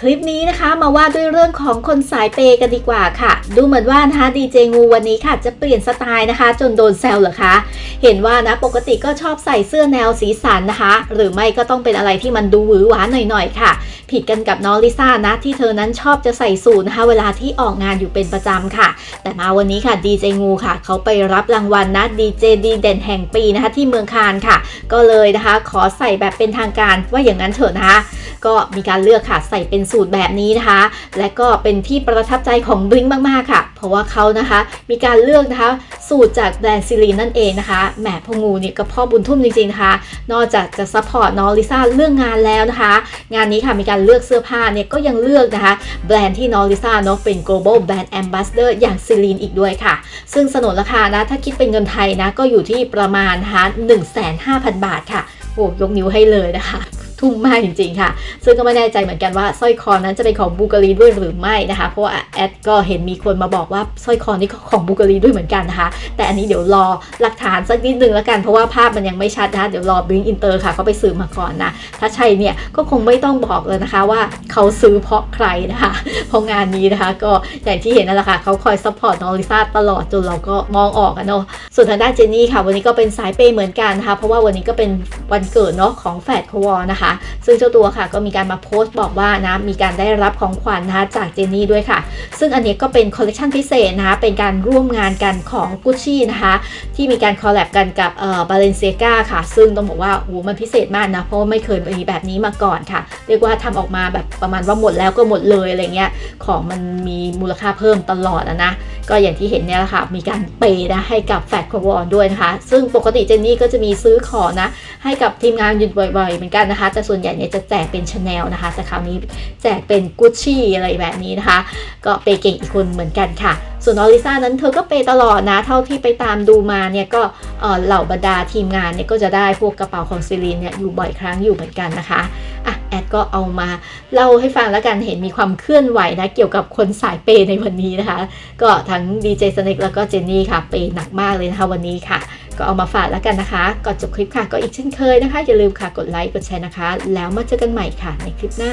คลิปนี้นะคะมาว่าด้วยเรื่องของคนสายเปย์กันดีกว่าค่ะ ดูเหมือนว่านะคะดีเจงูวันนี้ค่ะจะเปลี่ยนสไตล์นะคะ จนโดนแซวเหรอคะเห็นว่านะปกติก็ชอบใส่เสื้อแนวสีสันนะคะ หรือไม่ก็ต้องเป็นอะไรที่มันดูหวือหวาหน่อยๆค่ะ ผิดกันกับน้องลิซ่านะที่เธอนั้นชอบจะใส่สูทนะคะ เวลาที่ออกงานอยู่เป็นประจำค่ะ แต่มาวันนี้ค่ะดีเจงูค่ะ เขาไปรับรางวัลนะดีเจดีเด่นแห่งปีนะคะที่เมืองคานค่ะ ก็เลยนะคะ ขอใส่แบบเป็นทางการว่าอย่างนั้นเถอะนะคะ ก็มีการเลือกค่ะใส่เป็นสูตรแบบนี้นะคะ และก็เป็นที่ประทับใจของบลิงมากๆค่ะ เพราะว่าเขานะคะ มีการเลือกนะคะสูตรจากแบรนด์ซิลีนนั่นเองนะคะแหมพงูเนี่ยก็พ่อบุญทุ่มจริงๆนะคะ นอกจากจะซัพพอร์ตน้องลิซ่าเรื่องงานแล้วนะคะ งานนี้ค่ะมีการเลือกเสื้อผ้าเนี่ยก็ยังเลือกนะคะ แบรนด์ที่น้องลิซ่าเนาะเป็น global brand ambassador อย่างซิลีนอีกด้วยค่ะ ซึ่งสนนราคานะถ้าคิดเป็นเงินไทยนะก็อยู่ที่ประมาณนะคะ1,500,000 บาทค่ะโอ้ยกนิ้วให้เลยนะคะุ่มมากจริงๆค่ะ ซึ่งก็ไม่แน่ใจเหมือนกันว่าสร้อยคอนั้นจะเป็นของบูการีด้วยหรือไม่นะคะ เพราะว่าแอดก็เห็นมีคนมาบอกว่าสร้อยคอนี้ก็ของบูการีด้วยเหมือนกันนะคะ แต่อันนี้เดี๋ยวรอหลักฐานสักนิดนึงแล้วกันเพราะว่าภาพมันยังไม่ชัดนะคะเดี๋ยวรอบลิงอินเตอร์ค่ะเขาไปซื้อมาก่อนนะถ้าใช่เนี่ยก็คงไม่ต้องบอกเลยนะคะว่าเขาซื้อเพราะใครนะคะเพราะงานนี้นะคะ ก็อย่างที่เห็นนั่นแหละค่ะเขาคอยซัพพอร์ตน้องลิซ่าตลอดจนเราก็มองออกอะเนาะส่วนทางด้านเจนนี่ค่ะ วันนี้ก็เป็นสายเปย์เหมือนกันนะคะเพราะว่าวันนี้ก็เป็นวันเกิดเนาะของแฟดควอนะคะซึ่งเจ้าตัวค่ะก็มีการมาโพสต์บอกว่านะมีการได้รับของขวัญนะคะจากเจนนี่ด้วยค่ะ ซึ่งอันนี้ก็เป็นคอลเลคชันพิเศษนะคะเป็นการร่วมงานกันของกุชชี่นะคะที่มีการคอลแลบกันกับเอ่อบาเลนเซียกาค่ะ ซึ่งต้องบอกว่าโอ้มันพิเศษมากนะเพราะไม่เคยมีแบบนี้มาก่อนค่ะ เรียกว่าทำออกมาแบบประมาณว่าหมดแล้วก็หมดเลยอะไรเงี้ยของมันมีมูลค่าเพิ่มตลอดอะนะก็อย่างที่เห็นเนี่ยแหละค่ะมีการเปย์นะให้กับแฟดควอนด้วยนะคะ ซึ่งปกติเจนนี่ก็จะมีซื้อของนะ ให้กับทีมงานอยู่บ่อยๆเหมือนกันนะคะ แต่ส่วนใหญ่เนี่ยจะแจกเป็นชาแนลนะคะ แต่คราวนี้แจกเป็นกุชชี่อะไรแบบนี้นะคะ ก็เปย์เก่งอีกคนเหมือนกันค่ะ ส่วนอลิซ่านั้นเธอก็เปย์ตลอดนะ เท่าที่ไปตามดูมาเนี่ยก็เหล่าบรรดาทีมงานเนี่ยก็จะได้พวกกระเป๋าของซิลีนเนี่ยอยู่บ่อยครั้งอยู่เหมือนกันนะคะอะ อดก็เอามาเล่าให้ฟังแล้วกันเห็นมีความเคลื่อนไหวนะเกี่ยวกับคนสายเปย์ในวันนี้นะคะ ก็ทั้งดีเจสเน็กแล้วก็เจนนี่ค่ะเปย์หนักมากเลยนะคะวันนี้ค่ะ ก็เอามาฝากแล้วกันนะคะก่อนจบคลิปค่ะก็อีกเช่นเคยนะคะอย่าลืมค่ะกดไลค์กดแชร์นะคะ แล้วมาเจอกันใหม่ค่ะในคลิปหน้า